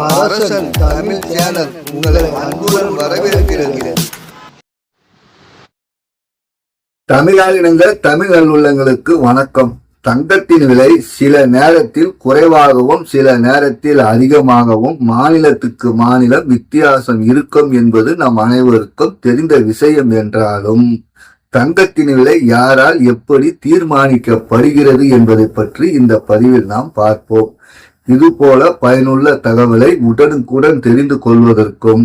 அரசன் தமிழ் சேனல் உங்களை அன்புடன் வரவேற்கிறது தமிழாளினங்க தமிழ் நல்லுள்ளங்களுக்கு வணக்கம். தங்கத்தின் விலை சில நேரத்தில் குறைவாகவும் சில நேரத்தில் அதிகமாகவும் மாநிலத்துக்கு மாநிலம் வித்தியாசம் இருக்கும் என்பது நம் அனைவருக்கும் தெரிந்த விஷயம் என்றாலும் தங்கத்தின் விலை யாரால் எப்படி தீர்மானிக்கப்படுகிறது என்பதை பற்றி இந்த பதிவில் நாம் பார்ப்போம். இதுபோல பயனுள்ள தகவலை உடனுக்குடன் தெரிந்து கொள்வதற்கும்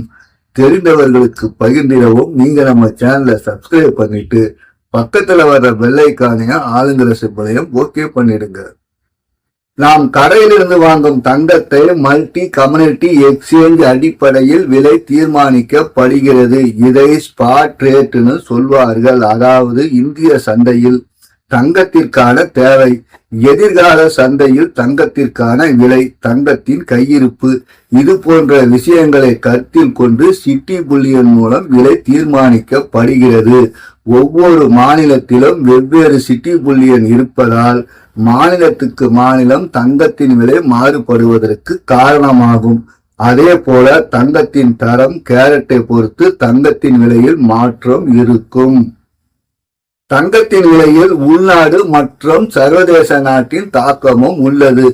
தெரிந்தவர்களுக்கு பகிர்ந்திடவும் நீங்க நம்ம சேனலை சப்ஸ்கிரைப் பண்ணிட்டு பக்கத்துல வர்ற வெள்ளைக்கானையும் ஆளுங்கிற சிம்பளையும் ஓகே பண்ணிடுங்க. நாம் கடையிலிருந்து வாங்கும் தங்கத்தை மல்டி கம்யூனிட்டி எக்ஸ்சேஞ்ச் அடிப்படையில் விலை தீர்மானிக்கப்படுகிறது. இதை ஸ்பாட் ரேட்டுன்னு சொல்வார்கள். அதாவது இந்திய சந்தையில் தங்கத்திற்கான தேவை. எதிர்கால சந்தையில் தங்கத்திற்கான விலை தங்கத்தின் கையிருப்பு இது போன்ற விஷயங்களை கருத்தில் கொண்டு சிட்டி புள்ளியன் மூலம் விலை தீர்மானிக்கப்படுகிறது. ஒவ்வொரு மாநிலத்திலும் வெவ்வேறு சிட்டி புள்ளியன் இருப்பதால் மாநிலத்துக்கு மாநிலம் தங்கத்தின் விலை மாறுபடுவதற்கு காரணமாகும். அதே போல தங்கத்தின் தரம் கேரட்டை பொறுத்து தங்கத்தின் விலையில் மாற்றம் இருக்கும். தங்கத்தின் விலையில் உள்நாடு மற்றும் சர்வதேச நாட்டின் தாக்கமும் உள்ளது.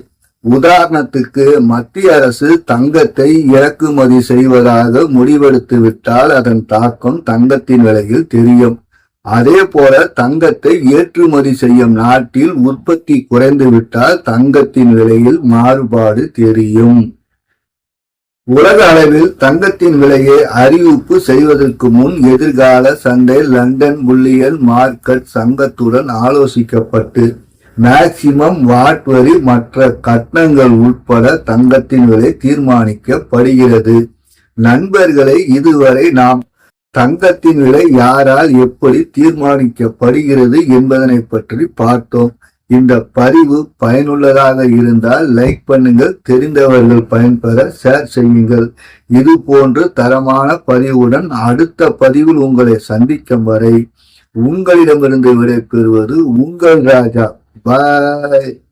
உதாரணத்துக்கு மத்திய அரசு தங்கத்தை இறக்குமதி செய்வதாக முடிவெடுத்து விட்டால் அதன் தாக்கம் தங்கத்தின் விலையில் தெரியும். அதே போல தங்கத்தை ஏற்றுமதி செய்யும் நாட்டில் உற்பத்தி குறைந்து விட்டால் தங்கத்தின் விலையில் மாறுபாடு தெரியும். உலக அளவில் தங்கத்தின் விலையை அறிவிப்பு செய்வதற்கு முன் எதிர்கால சந்தை லண்டன் புள்ளியல் மார்க்கெட் சங்கத்துடன் ஆலோசிக்கப்பட்டு மேக்சிமம் வாட் வரி மற்ற கட்டணங்கள் உட்பட தங்கத்தின் விலை தீர்மானிக்கப்படுகிறது. நண்பர்களை இதுவரை நாம் தங்கத்தின் விலை யாரால் எப்படி தீர்மானிக்கப்படுகிறது என்பதனை பற்றி பார்த்தோம். இந்த பதிவு பயனுள்ளதாக இருந்தால் லைக் பண்ணுங்கள் தெரிந்தவர்கள் பயன்பெற ஷேர் செய்யுங்கள். இது போன்று தரமான பதிவுடன் அடுத்த பதிவில் உங்களை சந்திக்கும் வரை உங்களிடமிருந்து விடைபெறுவது உங்கள் ராஜா. பாய்.